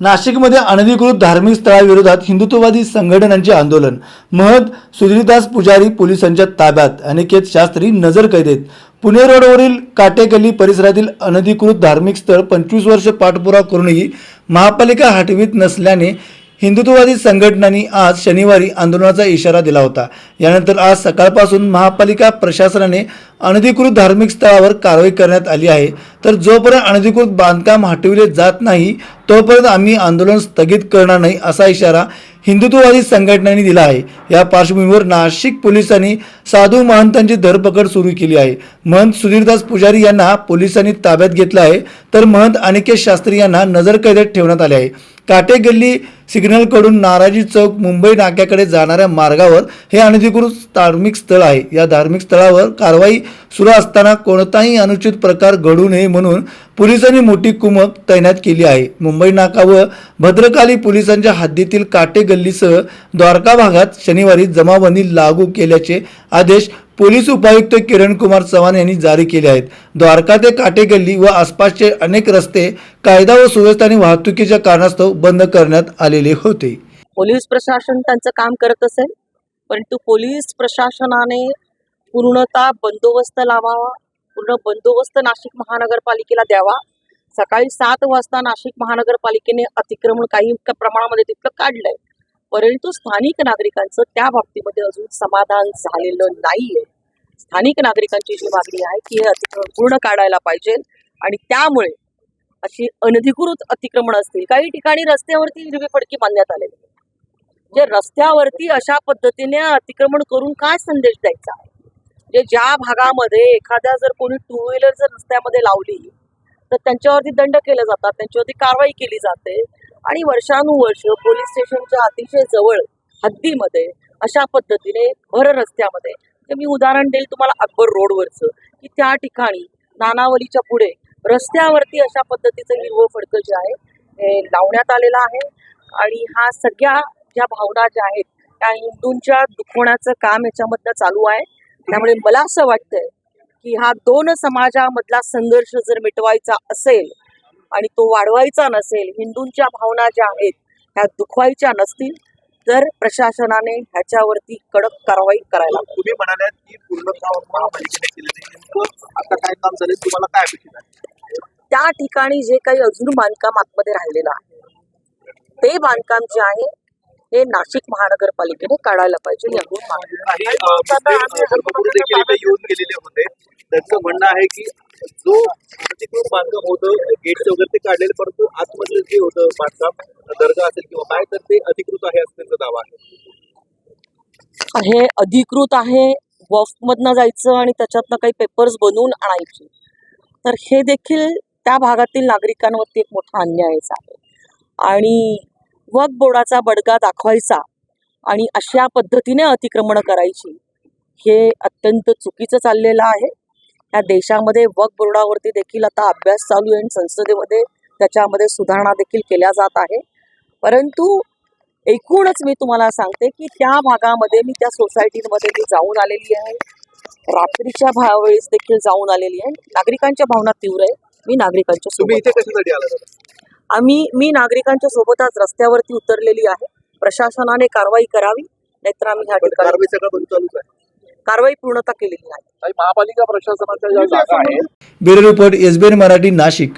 नाशिकमध्ये अनधिकृत धार्मिक स्थळाविरोधात हिंदुत्ववादी संघटनांचे आंदोलन. महद सुधीरदास पुजारी पोलिसांच्या ताब्यात. अनिकेत शास्त्री नजर कैदेत. पुणे रोडवरील काटेकल्ली परिसरातील अनधिकृत धार्मिक स्थळ पंचवीस वर्ष पाठपुरा करूनही महापालिका हटवीत नसल्याने हिंदुत्ववादी संघटनांनी आज शनिवारी आंदोलनाचा इशारा दिला होता. यानंतर आज सकाळपासून महापालिका प्रशासनाने अनधिकृत धार्मिक स्थळावर कारवाई करण्यात आली आहे. तर जोपर्यंत अनधिकृत बांधकाम हटविले जात नाही तोपर्यंत आम्ही आंदोलन स्थगित करणार नाही असा इशारा हिंदुत्ववादी संघटनांनी दिला आहे. या पार्श्वभूमीवर नाशिक पोलिसांनी साधू महंतांची धरपकड सुरू केली आहे. महंत सुधीरदास पुजारी यांना पोलिसांनी ताब्यात घेतलं आहे. तर महंत अनिकेत शास्त्री यांना नजरकैदेत ठेवण्यात आले आहे. काटे गल्ली सिग्नलकडून नाराजी चौक मुंबई नाक्याकडे जाणाऱ्या मार्गावर हे अनधिकृत धार्मिक स्थळ आहे. या धार्मिक स्थळावर कारवाई सुरू असताना कोणताही अनुचित प्रकार घडू नये म्हणून पोलिसांनी मोठी कुमक तैनात केली आहे. मुंबई नाका व भद्रकाली पोलिसांच्या हद्दीतील काटे गल्लीसह द्वारका भागात शनिवारी जमाबंदी लागू केल्याचे आदेश पोलीस उपायुक्त किरण कुमार चव्हाण यांनी जारी केले आहेत. द्वारका ते काटे गल्ली व आसपासचे अनेक रस्ते कायदा व सुव्यवस्था आणि वाहतुकीच्या कारणास्तव बंद करण्यात आलेले होते. पोलीस प्रशासन त्यांचं काम करत असेल परंतु पोलीस प्रशासनाने पूर्णतः बंदोबस्त लावावा पूर्ण बंदोबस्त नाशिक महानगरपालिकेला द्यावा. सकाळी सात वाजता नाशिक महानगरपालिकेने अतिक्रमण काही प्रमाणामध्ये तितकं काढलंय. परंतु स्थानिक नागरिकांचं त्या बाबतीमध्ये अजून समाधान झालेलं नाहीये. स्थानिक नागरिकांची जी मागणी आहे की हे अतिक्रमण पूर्ण काढायला पाहिजे आणि त्यामुळे अशी अनधिकृत अतिक्रमण असतील. काही ठिकाणी रस्त्यावरती हिरवी फडकी बांधण्यात आलेली आहे. जे रस्त्यावरती अशा पद्धतीने अतिक्रमण करून काय संदेश द्यायचा? आहे जे ज्या भागामध्ये एखाद्या जर कोणी टू व्हीलर जर रस्त्यामध्ये लावली तर त्यांच्यावरती दंड केले जातात त्यांच्यावरती कारवाई केली जाते आणि वर्षानुवर्ष पोलीस स्टेशनच्या अतिशय जवळ हद्दीमध्ये अशा पद्धतीने भर रस्त्यामध्ये म्हणजे मी उदाहरण देईल तुम्हाला अकबर रोडवरचं की त्या ठिकाणी नानावलीच्या पुढे रस्त्यावरती अशा पद्धतीचं हिरवं फडकं जे आहे हे लावण्यात आलेलं आहे आणि हा सगळ्या ज्या भावना ज्या आहेत त्या हिंदूंच्या दुखवण्याचं काम याच्यामधनं चालू आहे. त्यामुळे मला असं वाटतंय की हा दोन समाजामधला संघर्ष जर मिटवायचा असेल आणि तो वाढवायचा नसेल हिंदूंच्या भावना ज्या आहेत ह्या दुखवायच्या नसतील तर प्रशासनाने ह्याच्यावरती कडक कारवाई करायला. तुम्ही म्हणाल्यात की पूर्ण काम महापालिकेने केलेलं आहे. नेमकं आता काय काम झालं तुम्हाला काय अपेक्षित आहे? त्या ठिकाणी जे काही अजून बांधकाम आतमध्ये राहिलेलं आहे ते बांधकाम जे आहे हे नाशिक महानगरपालिकेने काढायला पाहिजे येऊन गेलेले होते. त्यांचं म्हणणं आहे की जो बांधकाम होतं गेटचं वगैरे ते काढलेलं परंतु आतमधलं जे होतं बांधकाम दर्गा असेल किंवा काय तर ते अधिकृत आहे असं त्यांचा दावा आहे. हे अधिकृत आहे वफमधनं जायचं आणि त्याच्यातनं काही पेपर्स बनवून आणायचे. तर हे देखील त्या भागातील नागरिकांवरती एक मोठा अन्यायच आहे. आणि वक्फ बोर्डाचा बडगा दाखवायचा आणि अशा पद्धतीने अतिक्रमणं करायची हे अत्यंत चुकीचं चाललेलं आहे. या देशामध्ये वक्फ बोर्डावरती देखील आता अभ्यास चालू आहे आणि संसदेमध्ये त्याच्यामध्ये सुधारणा देखील केल्या जात आहे. परंतु एकूणच मी तुम्हाला सांगते की त्या भागामध्ये मी त्या सोसायटीमध्ये मी जाऊन आलेली आहे. रात्रीच्या भा वेळेस देखील जाऊन आलेली आहे. नागरिकांच्या भावना तीव्र आहे. मी नागरिकांच्या आम्ही मी नागरिकांच्या सोबत आज रस्त्यावरती उतरलेली आहे. प्रशासनाने कारवाई करावी नाहीतर आम्ही ह्या ठिकाणी कारवाई सगळं बंद चालूच आहे. कारवाई पूर्णतः केलेली नाही. आणि महापालिका प्रशासनाच्या bureau report SBN Marathi Nashik.